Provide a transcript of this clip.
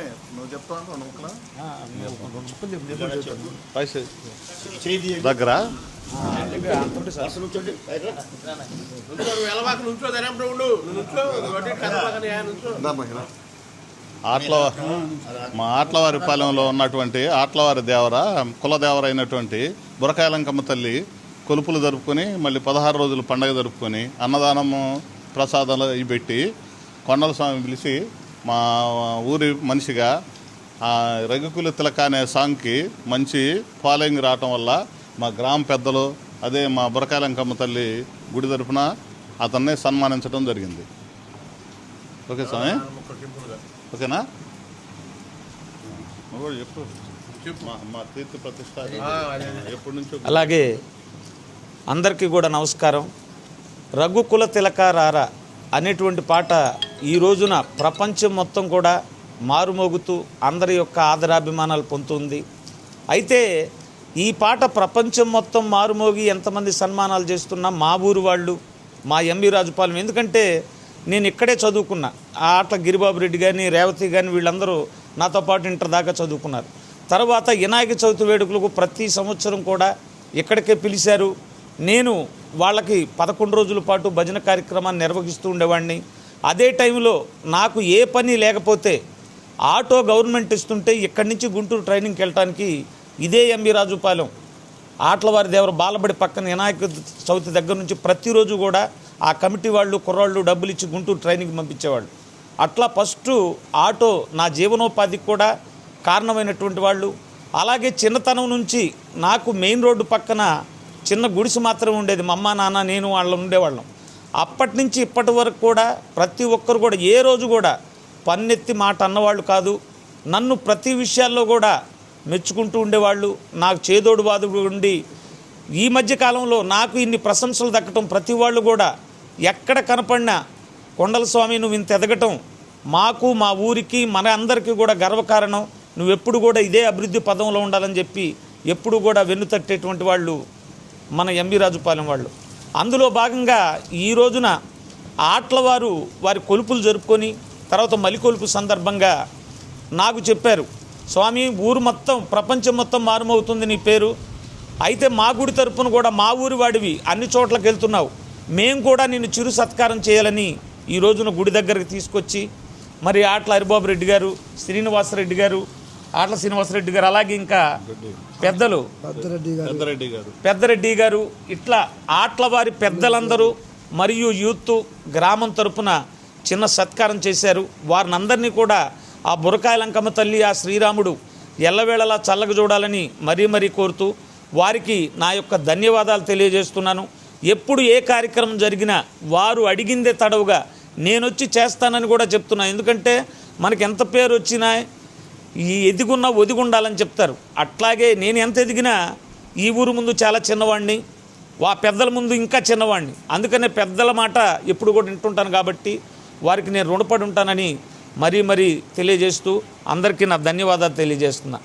స్వామి నువ్వు చెప్తావు రెండు ముక్కలా దగ్గర ఇందా మహిళ. ఆట్ల మా ఆట్లవారిపాలెంలో ఉన్నటువంటి ఆట్లవారి దేవర కులదేవర అయినటువంటి బురకాయలంకమ్మ తల్లి కొలుపులు జరుపుకొని మళ్ళీ పదహారు రోజులు పండగ జరుపుకొని అన్నదానము ప్రసాదాలు ఇవి పెట్టి కొండల స్వామి పిలిచి మా ఊరి మనిషిగా ఆ రఘుకుల తిలక అనే సాంగ్కి మంచి ఫాలోయింగ్ రావటం వల్ల మా గ్రామ పెద్దలు అదే మా బురకాయలంకమ్మ తల్లి గుడి తరపున అతన్ని సన్మానించడం జరిగింది. ఓకే స్వామి? ఓకేనా? అలాగే అందరికీ కూడా నమస్కారం. రఘుకుల తిలకారార అనేటువంటి పాట ఈ రోజున ప్రపంచం మొత్తం కూడా మారుమోగుతూ అందరి యొక్క ఆదరాభిమానాలు పొందుతుంది. అయితే ఈ పాట ప్రపంచం మొత్తం మారుమోగి ఎంతమంది సన్మానాలు చేస్తున్నా మా ఊరు వాళ్ళు మా ఎంబీ రాజుపాలెం. ఎందుకంటే నేను ఇక్కడే చదువుకున్నా. ఆ ఆటల గిరిబాబు రెడ్డి కానీ రేవతి కానీ వీళ్ళందరూ నాతో పాటు ఇంటర్ దాకా చదువుకున్నారు. తర్వాత వినాయక చవితి వేడుకలకు ప్రతి సంవత్సరం కూడా ఇక్కడికే పిలిచారు. నేను వాళ్ళకి పదకొండు రోజుల పాటు భజన కార్యక్రమాన్ని నిర్వహిస్తూ ఉండేవాడిని. అదే టైంలో నాకు ఏ పని లేకపోతే ఆటో గవర్నమెంట్ ఇస్తుంటే ఇక్కడి నుంచి గుంటూరు ట్రైనింగ్కి వెళ్ళటానికి ఇదే ఎంబీ రాజుపాలెం. ఆటలవారి దేవర బాలబడి పక్కన వినాయక చవితి దగ్గర నుంచి ప్రతిరోజు కూడా ఆ కమిటీ వాళ్ళు కుర్రాళ్ళు డబ్బులు ఇచ్చి గుంటూరు ట్రైనింగ్కి పంపించేవాళ్ళు. అట్లా ఫస్ట్ ఆటో నా జీవనోపాధికి కూడా కారణమైనటువంటి వాళ్ళు. అలాగే చిన్నతనం నుంచి నాకు మెయిన్ రోడ్డు పక్కన చిన్న గుడిసె మాత్రం ఉండేది. మా అమ్మ నాన్న నేను వాళ్ళు ఉండేవాళ్ళం. అప్పటి నుంచి ఇప్పటి వరకు కూడా ప్రతి ఒక్కరు కూడా ఏ రోజు కూడా పన్నెత్తి మాట అన్నవాళ్ళు కాదు. నన్ను ప్రతి విషయాల్లో కూడా మెచ్చుకుంటూ ఉండేవాళ్ళు. నాకు చేదోడు వాదుడు ఉండి ఈ మధ్య కాలంలో నాకు ఇన్ని ప్రశంసలు దక్కటం ప్రతి వాళ్ళు కూడా ఎక్కడ కనపడినా కొండల స్వామి నువ్వు ఇంత ఎదగటం మాకు మా ఊరికి మన అందరికీ కూడా గర్వకారణం నువ్వు ఎప్పుడు కూడా ఇదే అభివృద్ధి పదంలో ఉండాలని చెప్పి ఎప్పుడు కూడా వెన్ను తట్టేటువంటి వాళ్ళు మన ఎంబీ రాజుపాలెం వాళ్ళు. అందులో భాగంగా ఈ రోజున ఆట్లవారు వారి కొలుపులు జరుపుకొని తర్వాత మలికొలుపు సందర్భంగా నాకు చెప్పారు స్వామి ఊరు మొత్తం ప్రపంచం మొత్తం మారుమవుతుంది నీ పేరు. అయితే మా గుడి తరపున కూడా మా ఊరి వాడివి అన్ని చోట్లకి వెళ్తున్నావు. మేము కూడా నిన్ను చిరు సత్కారం చేయాలని ఈ రోజున గుడి దగ్గరికి తీసుకొచ్చి మరి ఆట్ల హరిబాబు రెడ్డి గారు శ్రీనివాసరెడ్డి గారు ఆట్ల శ్రీనివాసరెడ్డి గారు అలాగే ఇంకా పెద్దలు పెద్దరెడ్డి గారు. పెద్దరెడ్డి గారు. ఇట్లా ఆట్ల వారి పెద్దలందరూ మరియు యూత్ గ్రామం తరపున చిన్న సత్కారం చేశారు. వారిని అందరినీ కూడా ఆ బురకాయలంకమ్మ తల్లి ఆ శ్రీరాముడు ఎల్లవేళలా చల్లగా చూడాలని మరీ మరీ కోరుతూ వారికి నా యొక్క ధన్యవాదాలు తెలియజేస్తున్నాను. ఎప్పుడు ఏ కార్యక్రమం జరిగినా వారు అడిగిందే తడవుగా నేనొచ్చి చేస్తానని కూడా చెప్తున్నాను ఎందుకంటే మనకి ఎంత పేరు వచ్చినా ఈ ఎదిగున్నా ఒదిగుండాలని చెప్తారు. అట్లాగే నేను ఎంత ఎదిగినా ఈ ఊరు ముందు చాలా చిన్నవాడిని వా పెద్దల ముందు ఇంకా చిన్నవాడిని అందుకనే పెద్దల మాట ఎప్పుడు కూడా వింటుంటాను కాబట్టి వారికి నేను రుణపడి ఉంటానని మరీ మరీ తెలియజేస్తూ అందరికీ నా ధన్యవాదాలు తెలియజేస్తున్నా.